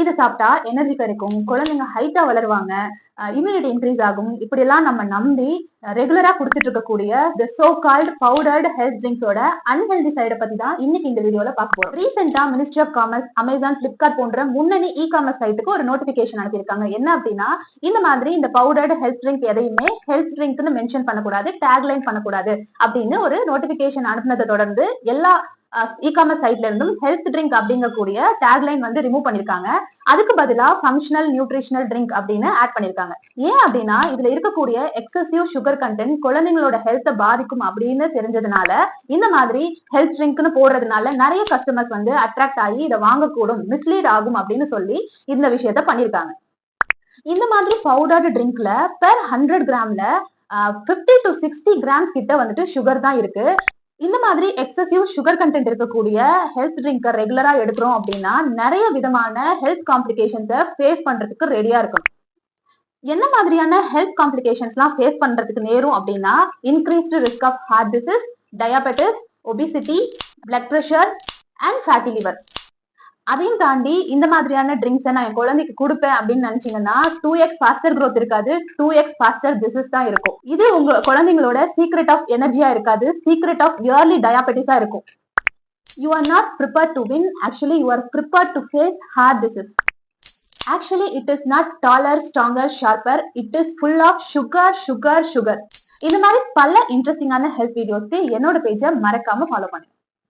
இது சாப்பிட்டா எனர்ஜி கிடைக்கும். குழந்தைங்க ஹைட்டா வளருவாங்க. இம்யூனிட்டி இன்க்ரீஸ் ஆகும். இப்படி எல்லாம் நம்ம நம்பி ரெகுலரா கொடுத்துட்டு இருக்கக்கூடிய the so called powdered health ட்ரிங்க்ஸோட unhealthy சைடை பத்தி தான் இன்னைக்கு இந்த வீடியோல பார்க்க போறோம். ரீசெண்டா ministry of commerce Amazon Flipkart போன்ற முன்னணி இ காமர்ஸ் சைட்டுக்கு ஒரு நோட்டிபிகேஷன் அனுப்பியிருக்காங்க. என்ன அப்படின்னா இந்த மாதிரி இந்த பவுடர்டு ஹெல்த் ட்ரிங்க் எதையுமே ஹெல்த் ட்ரிங்க்னு மென்ஷன் பண்ணக்கூடாது டேக்லைன் பண்ணக்கூடாது அப்படின்னு ஒரு நோட்டிபிகேஷன் அனுப்பினதை தொடர்ந்து எல்லா இ காமர்ஸ் சைட்ல இருந்தும் ஹெல்த் ட்ரிங்க் அப்படிங்கக்கூடிய டேக்லைன் வந்து ரிமூவ் பண்ணிருக்காங்க. அதுக்கு பதிலா ஃபங்க்ஷனல் நியூட்ரிஷனல் ட்ரிங்க் அப்படின்னு ஆட் பண்ணிருக்காங்க. ஏன் அப்படின்னா இதுல இருக்கக்கூடிய எக்ஸசிவ் சுகர் கண்டென்ட் குழந்தைங்களோட ஹெல்த்தை பாதிக்கும் அப்படின்னு தெரிஞ்சதுனால இந்த மாதிரி ஹெல்த் ட்ரிங்க்னு போடுறதுனால நிறைய கஸ்டமர்ஸ் வந்து அட்ராக்ட் ஆகி இதை வாங்கக்கூடும் மிஸ்லீட் ஆகும் அப்படின்னு சொல்லி இந்த விஷயத்த பண்ணிருக்காங்க. இந்த மாதிரி பவுடர்டு ட்ரிங்க்ல பெர் ஹண்ட்ரட் கிராம்ல பிப்டி டு சிக்ஸ்டி கிராம்ஸ் கிட்ட வந்துட்டு சுகர் தான் இருக்கு. இந்த மாதிரி எக்ஸசிவ் சுகர் கண்டென்ட் இருக்கக்கூடிய ஹெல்த் ட்ரிங்கை ரெகுலரா எடுக்கிறோம் அப்படின்னா நிறைய விதமான ஹெல்த் காம்ப்ளிகேஷன்ஸை ஃபேஸ் பண்றதுக்கு ரெடியா இருக்கும் என்ன மாதிரியான ஹெல்த் காம்ப்ளிகேஷன்ஸ்லாம் ஃபேஸ் பண்றதுக்கு நேரும் அப்படின்னா increased risk of heart disease diabetes obesity blood pressure and fatty liver அதையும் தாண்டி இந்த மாதிரியான ட்ரிங்க்ஸை நான் என் குழந்தைக்கு கொடுப்பேன் அப்படின்னு நினைச்சீங்கன்னா டூ எக்ஸ் ஃபாஸ்டர் க்ரோத் இருக்காது. டூ எக்ஸ் ஃபாஸ்டர் டிசீஸ் தான் இருக்கும். இது உங்க குழந்தைங்களோட சீக்ரெட் ஆஃப் எனர்ஜியா இருக்காது. சீக்ரெட் ஆஃப் இயர்லி டயாபெட்டிஸா இருக்கும். You are not prepare to win actually you are prepare to face heart disease actually it is not taller stronger sharper it is full of sugar sugar sugar இந்த மாதிரி பல இன்ட்ரெஸ்டிங்கான health வீடியோஸ்க்கு என்னோட பேஜை மறக்காம ஃபாலோ பண்ணுங்க.